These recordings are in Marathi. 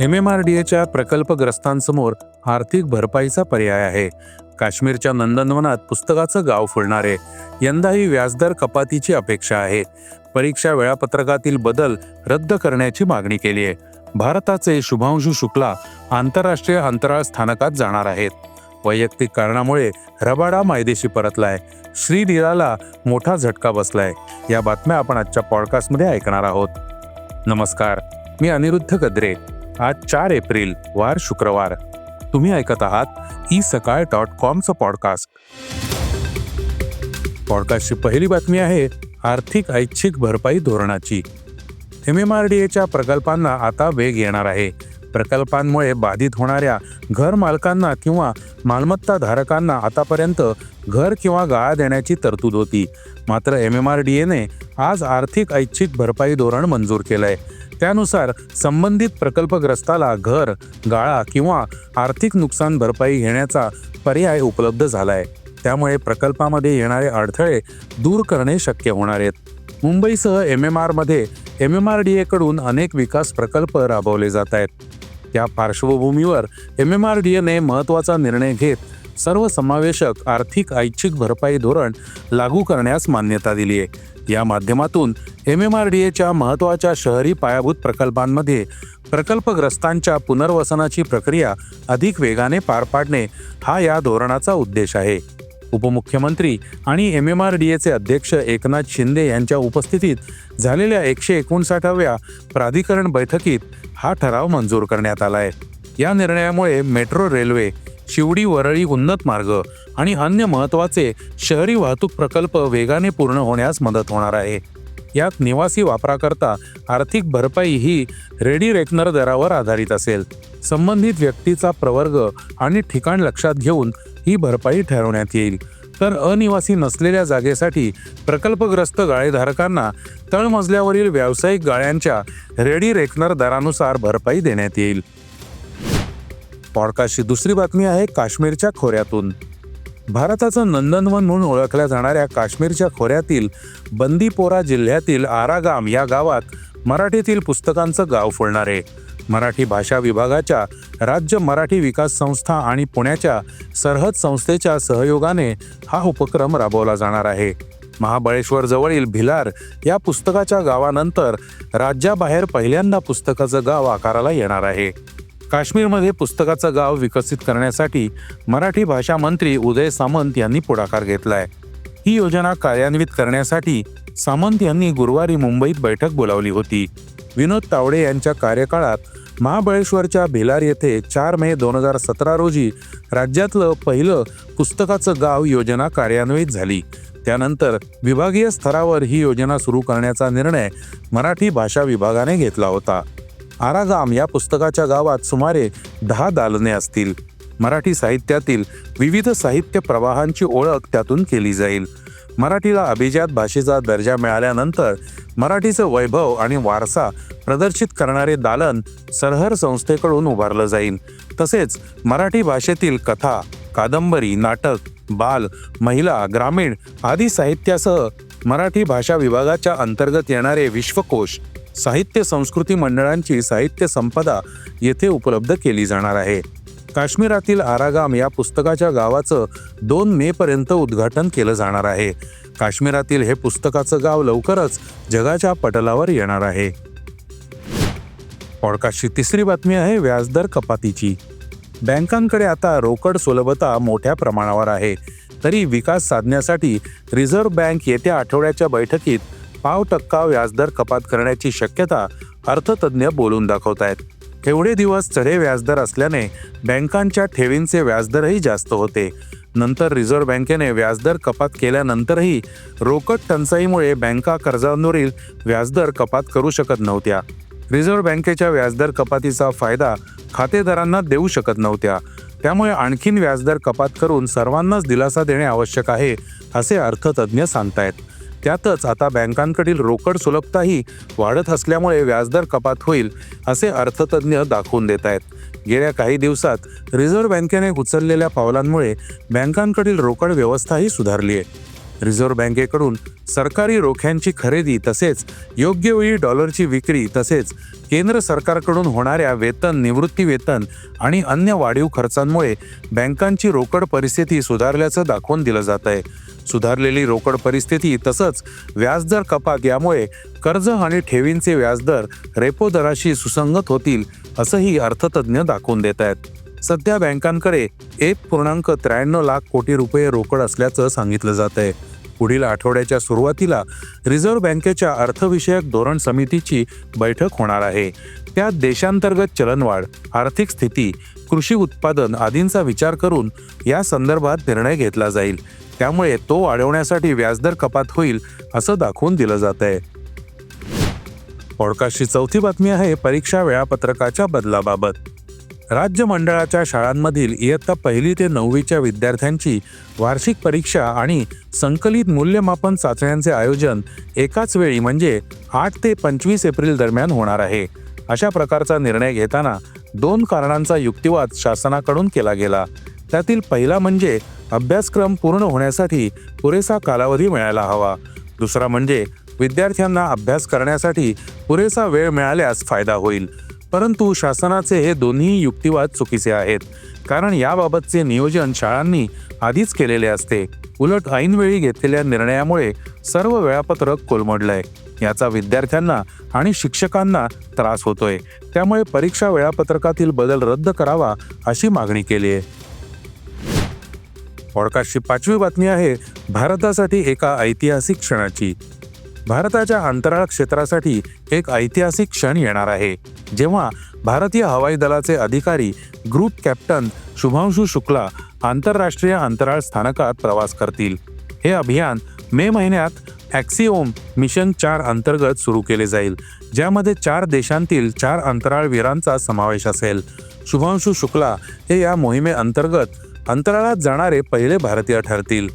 एमएमआरडीएच्या प्रकल्पग्रस्तांसमोर आर्थिक भरपाईचा पर्याय आहे. काश्मीरच्या नंदनवनात पुस्तकाचं गाव फुलणार आहे यंदाही व्याजदर कपातीची अपेक्षा आहे. परीक्षा वेळापत्रकातील बदल रद्द करण्याची मागणी केली आहे. भारताचे शुभांशू शुक्ला आंतरराष्ट्रीय अंतराळ स्थानकात जाणार आहेत. वैयक्तिक कारणामुळे रबाडा मायदेशी परतलाय. श्रीदिराला मोठा झटका बसलाय. या बातम्या आपण आजच्या पॉडकास्टमध्ये ऐकणार आहोत. नमस्कार. मी अनिरुद्ध गद्रे आज चार एप्रिल वार शुक्रवार. तुम्ही ऐकत आहात ई सकाळ डॉट कॉमचं पॉडकास्ट. पॉडकास्टची पहिली बातमी आहे आर्थिक ऐच्छिक भरपाई धोरणाची. एम एम आर डी एच्या प्रकल्पांना आता वेग येणार आहे. प्रकल्पांमुळे बाधित होणाऱ्या घर मालकांना किंवा मालमत्ता धारकांना आतापर्यंत घर किंवा गाळा देण्याची तरतूद होती. मात्र एम एम आर डी एने आज आर्थिक ऐच्छिक भरपाई धोरण मंजूर केलं आहे त्यानुसार संबंधित प्रकल्पग्रस्ताला घर गाळा किंवा आर्थिक नुकसान भरपाई घेण्याचा पर्याय उपलब्ध झालाय. त्यामुळे प्रकल्पामध्ये येणारे अडथळे दूर करणे शक्य होणार आहेत. मुंबईसह एम एम आरमध्ये एम एम आर डी एकडून अनेक विकास प्रकल्प राबवले जात आहेत. त्या पार्श्वभूमीवर एम एम आर डी एने महत्त्वाचा निर्णय घेत सर्वसमावेशक आर्थिक ऐच्छिक भरपाई धोरण लागू करण्यास मान्यता दिली आहे या माध्यमातून एम एम आर डी एच्या महत्त्वाच्या शहरी पायाभूत प्रकल्पांमध्ये प्रकल्पग्रस्तांच्या पुनर्वसनाची प्रक्रिया अधिक वेगाने पार पाडणे हा या धोरणाचा उद्देश आहे. उपमुख्यमंत्री आणि एम एम आर डी एचे अध्यक्ष एकनाथ शिंदे यांच्या उपस्थितीत झालेल्या एकशे एकोणसाठाव्या प्राधिकरण बैठकीत हा ठराव मंजूर करण्यात आला आहे या निर्णयामुळे मेट्रो रेल्वे शिवडी वरळी उन्नत मार्ग आणि अन्य महत्त्वाचे शहरी वाहतूक प्रकल्प वेगाने पूर्ण होण्यास मदत होणार आहे. यात निवासी वापराकरता आर्थिक भरपाई ही रेडी रेकनर दरावर आधारित असेल. संबंधित व्यक्तीचा प्रवर्ग आणि ठिकाण लक्षात घेऊन ही भरपाई ठरवण्यात येईल. तर अनिवासी नसलेल्या जागेसाठी प्रकल्पग्रस्त गाळेधारकांना तळमजल्यावरील व्यावसायिक गाळ्यांच्या रेडी रेकनर दरानुसार भरपाई देण्यात येईल. पॉडकास्टची दुसरी बातमी आहे काश्मीरच्या खोऱ्यातून. भारताचं नंदनवन म्हणून ओळखल्या जाणाऱ्या काश्मीरच्या खोऱ्यातील बंदीपोरा जिल्ह्यातील आरागाम या गावात मराठीतील पुस्तकांचं गाव फुलणार. आहे मराठी भाषा विभागाच्या राज्य मराठी विकास संस्था आणि पुण्याच्या सरहद संस्थेच्या सहयोगाने हा उपक्रम राबवला जाणार आहे. महाबळेश्वर जवळील भिलार या पुस्तकाच्या गावानंतर राज्याबाहेर पहिल्यांदा पुस्तकाचं गाव आकाराला येणार आहे. काश्मीरमध्ये पुस्तकाचं गाव विकसित करण्यासाठी मराठी भाषा मंत्री उदय सामंत यांनी पुढाकार घेतलाय. ही योजना कार्यान्वित करण्यासाठी सामंत यांनी गुरुवारी मुंबईत बैठक बोलावली होती. विनोद तावडे यांच्या कार्यकाळात महाबळेश्वरच्या भिलार येथे चार मे दोन हजार सतरा रोजी राज्यातलं पहिलं पुस्तकाचं गाव योजना कार्यान्वित झाली. त्यानंतर विभागीय स्तरावर ही योजना सुरू करण्याचा निर्णय मराठी भाषा विभागाने घेतला होता. आरागाम या पुस्तकाच्या गावात सुमारे दहा दालने असतील. मराठी साहित्यातील विविध साहित्य प्रवाहांची ओळख त्यातून केली जाईल. मराठीला अभिजात भाषेचा दर्जा मिळाल्यानंतर मराठीचं वैभव आणि वारसा प्रदर्शित करणारे दालन सरहर संस्थेकडून उभारलं जाईल. तसेच मराठी भाषेतील कथा कादंबरी नाटक बाल महिला ग्रामीण आदी साहित्यासह मराठी भाषा विभागाच्या अंतर्गत येणारे विश्वकोश साहित्य संस्कृती मंडळांची साहित्य संपदा येथे उपलब्ध केली जाणार आहे. काश्मीरातील आरागाम या पुस्तकाच्या गावाचं दोन मे पर्यंत उद्घाटन केलं जाणार आहे. काश्मीरातील हे पुस्तकाचं गाव लवकरच जगाच्या पटलावर येणार आहे. पॉडकास्टची तिसरी बातमी आहे व्याजदर कपातीची. बँकांकडे आता रोकड सुलभता मोठ्या प्रमाणावर आहे. तरी विकास साधण्यासाठी रिझर्व्ह बँक येत्या आठवड्याच्या बैठकीत पाव टक्का व्याजदर कपात करण्याची शक्यता अर्थतज्ज्ञ बोलून दाखवत आहेत एवढे दिवस चढे व्याजदर असल्याने बँकांच्या ठेवींचे व्याजदरही जास्त होते. नंतर रिझर्व्ह बँकेने व्याजदर कपात केल्यानंतरही रोकड टंचाईमुळे बँका कर्जांवरील व्याजदर कपात करू शकत नव्हत्या. रिझर्व्ह बँकेच्या व्याजदर कपातीचा फायदा खातेदारांना देऊ शकत नव्हत्या. त्यामुळे आणखीन व्याजदर कपात करून सर्वांनाच दिलासा देणे आवश्यक आहे असे अर्थतज्ज्ञ सांगतायत. त्यातच आता बँकांकडील रोकड सुलभताही वाढत असल्यामुळे व्याजदर कपात होईल असे अर्थतज्ज्ञ दाखवून देत आहेत. गेल्या काही दिवसात रिझर्व्ह बँकेने उचललेल्या पावलांमुळे बँकांकडील रोकड व्यवस्थाही सुधारली आहे. रिझर्व्ह बँकेकडून सरकारी रोख्यांची खरेदी तसेच योग्य वेळी डॉलरची विक्री तसेच केंद्र सरकारकडून होणाऱ्या वेतन निवृत्ती वेतन आणि अन्य वाढीव खर्चांमुळे बँकांची रोकड परिस्थिती सुधारल्याचं दाखवून दिलं जात आहे. सुधारलेली रोकड परिस्थिती तसंच व्याजदर कपात यामुळे कर्ज आणि ठेवींचे व्याजदर रेपो दराशी सुसंगत होतील असंही अर्थतज्ज्ञ दाखवून देत आहेत. सध्या बँकांकडे एक पूर्णांक त्र्याण्णव लाख कोटी रुपये रोकड असल्याचं सांगितलं जात आहे. पुढील आठवड्याच्या सुरुवातीला रिझर्व्ह बँकेच्या अर्थविषयक धोरण समितीची बैठक होणार आहे. त्यात देशांतर्गत चलनवाढ आर्थिक स्थिती कृषी उत्पादन आदींचा विचार करून या संदर्भात निर्णय घेतला जाईल. त्यामुळे तो वाढवण्यासाठी व्याजदर कपात होईल असं दाखवून दिलं जात आहे पॉडकास्टची चौथी बातमी आहे परीक्षा वेळापत्रकाच्या बदलाबाबत. राज्य मंडळाच्या शाळांमधील इयत्ता पहिली ते नववीच्या विद्यार्थ्यांची वार्षिक परीक्षा आणि संकलित मूल्यमापन चाचण्यांचे आयोजन एकाच वेळी म्हणजे आठ ते पंचवीस एप्रिल दरम्यान होणार आहे. अशा प्रकारचा निर्णय घेताना दोन कारणांचा युक्तिवाद शासनाकडून केला गेला. त्यातील पहिला म्हणजे अभ्यासक्रम पूर्ण होण्यासाठी पुरेसा कालावधी मिळायला हवा. दुसरा म्हणजे विद्यार्थ्यांना अभ्यास करण्यासाठी पुरेसा वेळ मिळाल्यास फायदा होईल. परंतु शासनाचे हे दोन्ही युक्तिवाद चुकीचे आहेत. कारण याबाबतचे नियोजन शाळांनी आधीच केलेले असते. उलट ऐनवेळी घेतलेल्या निर्णयामुळे सर्व वेळापत्रक कोलमडलंय. याचा विद्यार्थ्यांना आणि शिक्षकांना त्रास होतोय. त्यामुळे परीक्षा वेळापत्रकातील बदल रद्द करावा अशी मागणी केली आहे पॉडकास्टची पाचवी बातमी आहे भारतासाठी एका ऐतिहासिक क्षणाची. भारताच्या अंतराळ क्षेत्रासाठी एक ऐतिहासिक क्षण येणार आहे. जेव्हा भारतीय हवाई दलाचे अधिकारी ग्रुप कॅप्टन शुभांशु शुक्ला आंतरराष्ट्रीय अंतराळ स्थानकात प्रवास करतील. हे अभियान मे महिन्यात ॲक्सिओम मिशन चार अंतर्गत सुरू केले जाईल ज्यामध्ये चार देशांतील चार अंतराळवीरांचा समावेश असेल. शुभांशु शुक्ला हे या मोहिमेअंतर्गत अंतराळात जाणारे पहिले भारतीय ठरतील.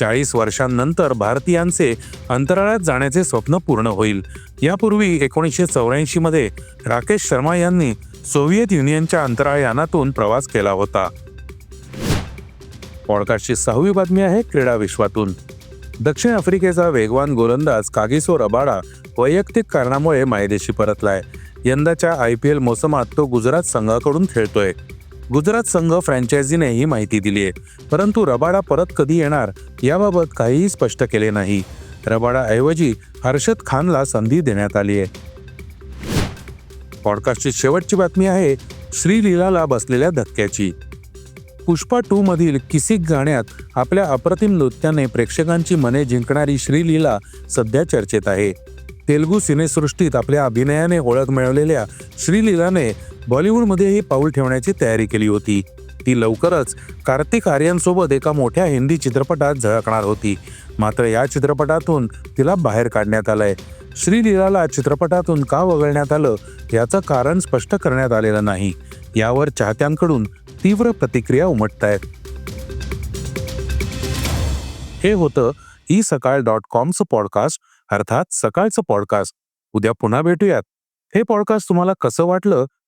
चाळीस वर्षांनंतर भारतीयांचे अंतराळात जाण्याचे स्वप्न पूर्ण होईल. यापूर्वी एकोणीसशे चौऱ्याऐंशी मध्ये राकेश शर्मा यांनी सोव्हिएत युनियनच्या अंतराळयानातून प्रवास केला होता. पॉडकास्टची सहावी बातमी आहे क्रीडा विश्वातून. दक्षिण आफ्रिकेचा वेगवान गोलंदाज कागिसो रबाडा वैयक्तिक कारणामुळे मायदेशी परतलाय. यंदाच्या आय पी एल मोसमात तो गुजरात संघाकडून खेळतोय. गुजरात संघ फ्रँचायझीने ही माहिती दिली आहे. परंतु रबाडा परत कधी येणार याबाबत काहीही स्पष्ट केले नाही. रबाडाऐवजी हर्षद खानला संधी देण्यात आली आहे. पॉडकास्टची शेवटची बातमी आहे श्रीलीलाला बसलेल्या धक्क्याची. पुष्पा टू मधील किसिक गाण्यात आपल्या अप्रतिम नृत्याने प्रेक्षकांची मने जिंकणारी श्रीलीला सध्या चर्चेत आहे. तेलुगू सिनेसृष्टीत आपल्या अभिनयाने ओळख मिळवलेल्या श्रीलीलाने बॉलिवूडमध्येही पाऊल ठेवण्याची तयारी केली होती. ती लवकरच कार्तिक आर्यनसोबत एका मोठ्या हिंदी चित्रपटात झळकणार होती. मात्र या चित्रपटातून तिला बाहेर काढण्यात आलंय. श्रीलीलाला चित्रपटातून का वगळण्यात आलं याचं कारण स्पष्ट करण्यात आलेलं नाही. यावर चाहत्यांकडून तीव्र प्रतिक्रिया उमटत आहेत हे होतं ई सकाळ डॉट कॉमचं पॉडकास्ट अर्थात सकाळचं पॉडकास्ट. उद्या पुन्हा भेटूयात. हे पॉडकास्ट तुम्हाला कसं वाटलं